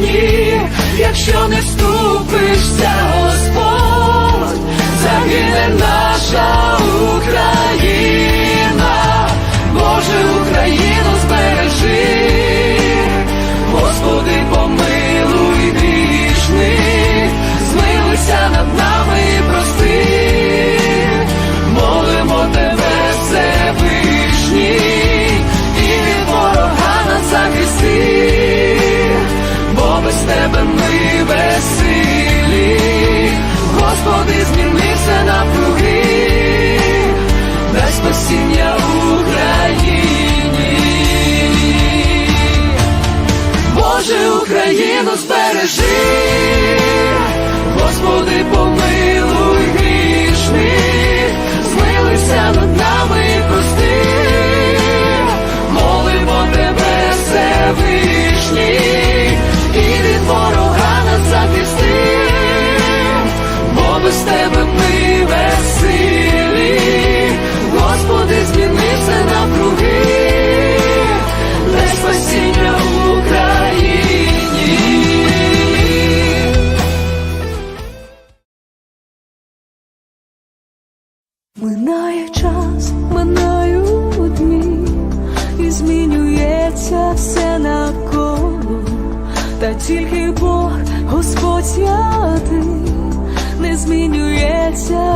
мені, якщо не ступишся. Боже, Україну збережи, Господи, помилуй. Минає час, минають дні, і змінюється все на навколо, та тільки Бог Господь святий не змінюється.